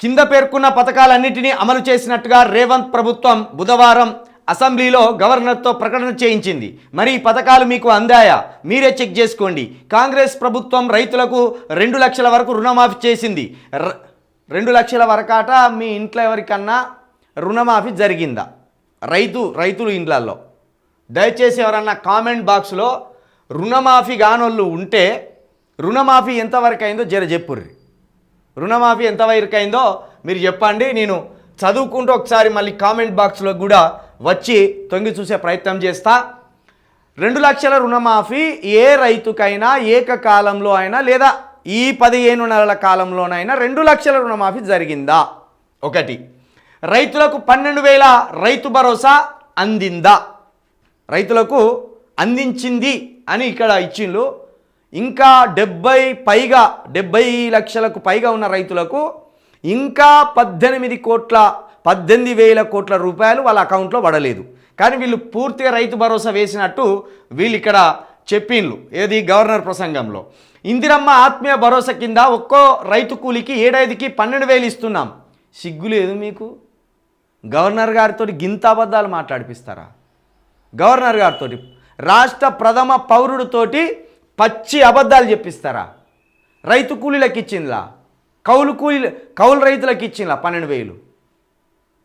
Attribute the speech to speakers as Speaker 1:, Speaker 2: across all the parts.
Speaker 1: కింద పేర్కొన్న పథకాలన్నింటినీ అమలు చేసినట్టుగా రేవంత్ ప్రభుత్వం బుధవారం అసెంబ్లీలో గవర్నర్తో ప్రకటన చేయించింది. మరి ఈ పథకాలు మీకు అందాయా? మీరే చెక్ చేసుకోండి. కాంగ్రెస్ ప్రభుత్వం రైతులకు రెండు లక్షల వరకు రుణమాఫీ చేసింది. ర- రెండు లక్షల వరకాట మీ ఇంట్లో ఎవరికన్నా రుణమాఫీ జరిగిందా? రైతు రైతులు ఇండ్లల్లో. దయచేసి ఎవరన్నా కామెంట్ బాక్స్లో రుణమాఫీ కానోళ్ళు ఉంటే రుణమాఫీ ఎంతవరకు అయిందో జర చెప్పుర్రి రుణమాఫీ ఎంత అయిందో మీరు చెప్పండి. నేను చదువుకుంటూ ఒకసారి మళ్ళీ కామెంట్ బాక్స్లో కూడా వచ్చి తొంగి చూసే ప్రయత్నం చేస్తా. రెండు లక్షల రుణమాఫీ ఏ రైతుకైనా ఏకకాలంలో అయినా లేదా ఈ పదిహేను నెలల కాలంలోనైనా రెండు లక్షల రుణమాఫీ జరిగిందా? ఒకటి. రైతులకు పన్నెండు వేల రైతు భరోసా అందిందా? రైతులకు అందించింది అని ఇక్కడ ఇచ్చిండ్రు ఇంకా డెబ్బై పైగా డెబ్బై లక్షలకు పైగా ఉన్న రైతులకు ఇంకా పద్దెనిమిది కోట్ల పద్దెనిమిది వేల కోట్ల రూపాయలు వాళ్ళ అకౌంట్లో పడలేదు. కానీ వీళ్ళు పూర్తిగా రైతు భరోసా వేసినట్టు వీళ్ళు ఇక్కడ చెప్పిండ్రు ఏది? గవర్నర్ ప్రసంగంలో. ఇందిరమ్మ ఆత్మీయ భరోసా కింద ఒక్కో రైతు కూలికి ఏడాదికి పన్నెండు వేలు ఇస్తున్నాం. సిగ్గు లేదు మీకు? గవర్నర్ గారితో గింత అబద్ధాలు మాట్లాడిపిస్తారా? గవర్నర్ గారితో రాష్ట్ర ప్రథమ పౌరుడితోటి పచ్చి అబద్ధాలు చెప్పిస్తారా? రైతు కూలీలకు ఇచ్చిందిలా కౌలు కూలీ కౌలు రైతులకు ఇచ్చిందిలా పన్నెండు వేలు?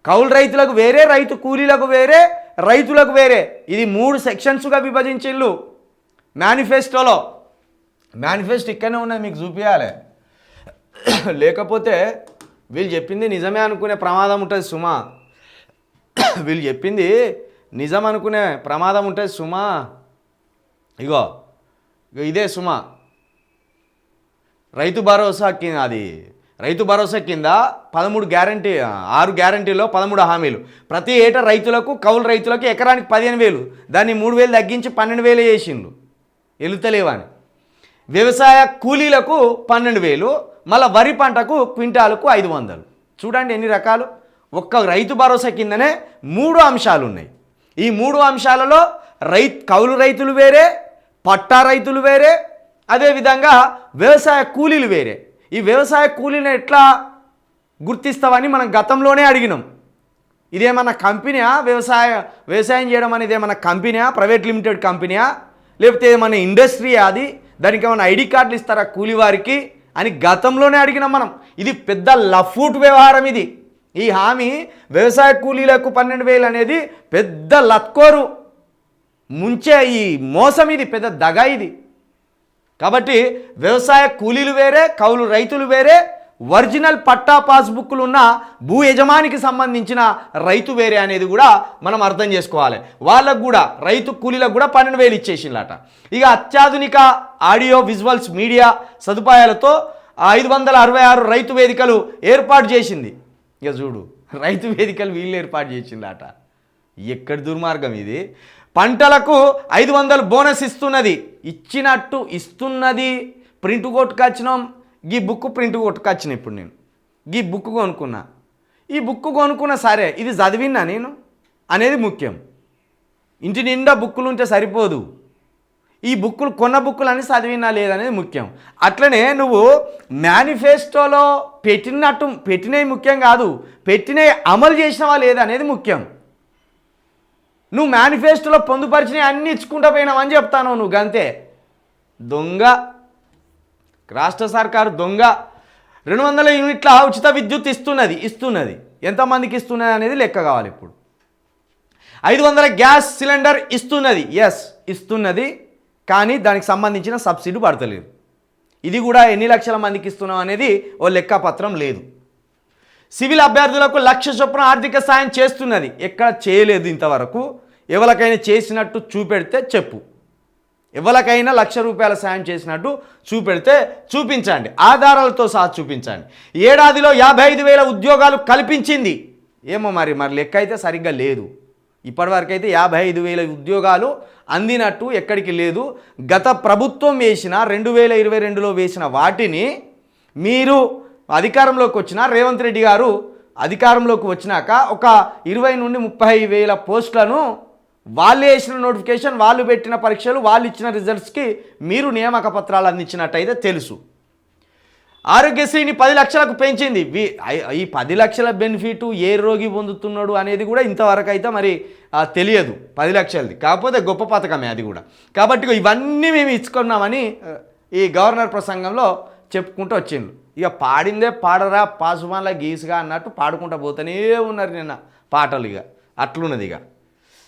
Speaker 1: కౌలు రైతులకు వేరే రైతు కూలీలకు వేరే రైతులకు వేరే. ఇది మూడు సెక్షన్స్గా విభజించిళ్ళు మేనిఫెస్టోలో. మేనిఫెస్టో ఇక్కడనే ఉన్నది మీకు చూపించాలి లేకపోతే వీళ్ళు చెప్పింది నిజమే అనుకునే ప్రమాదం ఉంటుంది సుమా. వీళ్ళు చెప్పింది నిజం అనుకునే ప్రమాదం ఉంటుంది సుమా. ఇగో. ఇదే సుమ. రైతు భరోసా కింద అది రైతు భరోసా కింద పదమూడు గ్యారంటీ ఆరు గ్యారంటీలో పదమూడు హామీలు. ప్రతి ఏటా రైతులకు కౌలు రైతులకు ఎకరానికి పదిహేను వేలు. దాన్ని మూడు వేలు తగ్గించి పన్నెండు వేలు చేసిండ్రు. ఎలుతలేవని. వ్యవసాయ కూలీలకు పన్నెండు వేలు మళ్ళీ వరి పంటకు క్వింటాలకు ఐదు వందలు. చూడండి ఎన్ని రకాలు. ఒక్క రైతు భరోసా కిందనే మూడు అంశాలు ఉన్నాయి ఈ మూడు అంశాలలో రై కౌలు రైతులు వేరే పట్టా రైతులు వేరే అదేవిధంగా వ్యవసాయ కూలీలు వేరే. ఈ వ్యవసాయ కూలీని ఎట్లా గుర్తిస్తామని మనం గతంలోనే అడిగినాం. ఇదేమన్నా కంపెనీయా? వ్యవసాయ వ్యవసాయం చేయడం అనేది ఏమన్నా కంపెనీయా? Private limited కంపెనీయా? లేకపోతే ఏమన్నా ఇండస్ట్రీయా అది? దానికి ఏమైనా ఐడి కార్డులు ఇస్తారా కూలి వారికి అని గతంలోనే అడిగినాం మనం. ఇది పెద్ద లఫూట్ వ్యవహారం ఇది. ఈ హామీ వ్యవసాయ కూలీలకు పన్నెండు వేలు అనేది పెద్ద లత్కోరు. ముంచే ఈ మోసం ఇది పెద్ద దగ ఇది. కాబట్టి వ్యవసాయ కూలీలు వేరే కౌలు రైతులు వేరే ఒరిజినల్ పట్టా పాస్బుక్లు ఉన్న భూ యజమానికి సంబంధించిన రైతు వేరే అనేది కూడా మనం అర్థం చేసుకోవాలి. వాళ్ళకు కూడా రైతు కూలీలకు కూడా పన్నెండు వేలు ఇచ్చేసిందట ఇక అత్యాధునిక ఆడియో విజువల్స్ మీడియా సదుపాయాలతో ఐదు వందల అరవై ఆరు రైతు వేదికలు ఏర్పాటు చేసింది. ఇక చూడు రైతు వేదికలు వీళ్ళు ఏర్పాటు చేసిందట ఎక్కడి దుర్మార్గం ఇది? పంటలకు ఐదు వందలు బోనస్ ఇస్తున్నది. ఇచ్చినట్టు ఇస్తున్నది. ప్రింట్ కొట్టుకొచ్చినాం. ఈ బుక్ ప్రింట్ కొట్టుకొచ్చిన ఇప్పుడు నేను. ఈ బుక్ కొనుక్కున్నా. ఈ బుక్ కొనుక్కున్నా సరే ఇది చదివినా నేను? అనేది ముఖ్యం. ఇంటి నిండా బుక్కులు ఉంటే సరిపోదు. ఈ బుక్కులు కొన్న బుక్కులు అని చదివినా లేదనేది ముఖ్యం. అట్లనే నువ్వు మేనిఫెస్టోలో పెట్టినట్టు పెట్టినవి ముఖ్యం కాదు. పెట్టినవి అమలు చేసినవా లేదనేది ముఖ్యం. నువ్వు మేనిఫెస్టోలో పొందుపరిచినవి అన్ని ఇచ్చుకుంటా పోయినావని చెప్తాను నువ్వు గంతే. దొంగ రాష్ట్ర సర్కారు దొంగ రెండు వందల యూనిట్ల ఉచిత విద్యుత్ ఇస్తున్నది ఇస్తున్నది. ఎంతమందికి ఇస్తున్నది అనేది లెక్క కావాలి ఇప్పుడు. ఐదు వందల గ్యాస్ సిలిండర్ ఇస్తున్నది ఎస్ ఇస్తున్నది కానీ దానికి సంబంధించిన సబ్సిడీ పడతలేదు. ఇది కూడా ఎన్ని లక్షల మందికి ఇస్తున్నాం అనేది ఓ లెక్కపత్రం లేదు. సివిల్ అభ్యర్థులకు లక్ష చొప్పున ఆర్థిక సాయం చేస్తున్నది ఎక్కడ చేయలేదు ఇంతవరకు. ఎవరికైనా చేసినట్టు చూపెడితే చెప్పు. ఎవరికైనా లక్ష రూపాయల సాయం చేసినట్టు చూపెడితే చూపించండి. ఆధారాలతో సహా చూపించండి. ఏడాదిలో యాభై ఐదు వేల ఉద్యోగాలు కల్పించింది. ఏమో మరి మరి లెక్క అయితే సరిగ్గా లేదు. ఇప్పటివరకు అయితే యాభై ఐదు వేల ఉద్యోగాలు అందినట్టు ఎక్కడికి లేదు. గత ప్రభుత్వం వేసిన రెండు వేల ఇరవై రెండులో వేసిన వాటిని మీరు అధికారంలోకి వచ్చిన రేవంత్ రెడ్డి గారు అధికారంలోకి వచ్చినాక ఒక ఇరవై నుండి ముప్పై వేల పోస్టులను వాళ్ళు వేసిన నోటిఫికేషన్ వాళ్ళు పెట్టిన పరీక్షలు వాళ్ళు ఇచ్చిన రిజల్ట్స్కి మీరు నియామక పత్రాలు అందించినట్టయితే తెలుసు. ఆరోగ్యశ్రీని పది లక్షలకు పెంచింది. ఈ పది లక్షల బెనిఫిట్ ఏ రోగి పొందుతున్నాడు అనేది కూడా ఇంతవరకు అయితే మరి తెలియదు. పది లక్షలది. కాకపోతే గొప్ప పథకమే అది కూడా. కాబట్టి ఇవన్నీ మేము ఇచ్చుకున్నామని ఈ గవర్నర్ ప్రసంగంలో చెప్పుకుంటూ వచ్చిండు ఇక పాడిందే పాడరా పాసుమాన్ల గీసుగా అన్నట్టు పాడుకుంటూ పోతూనే ఉన్నారు నిన్న పాటలు ఇక అట్లున్నది ఇక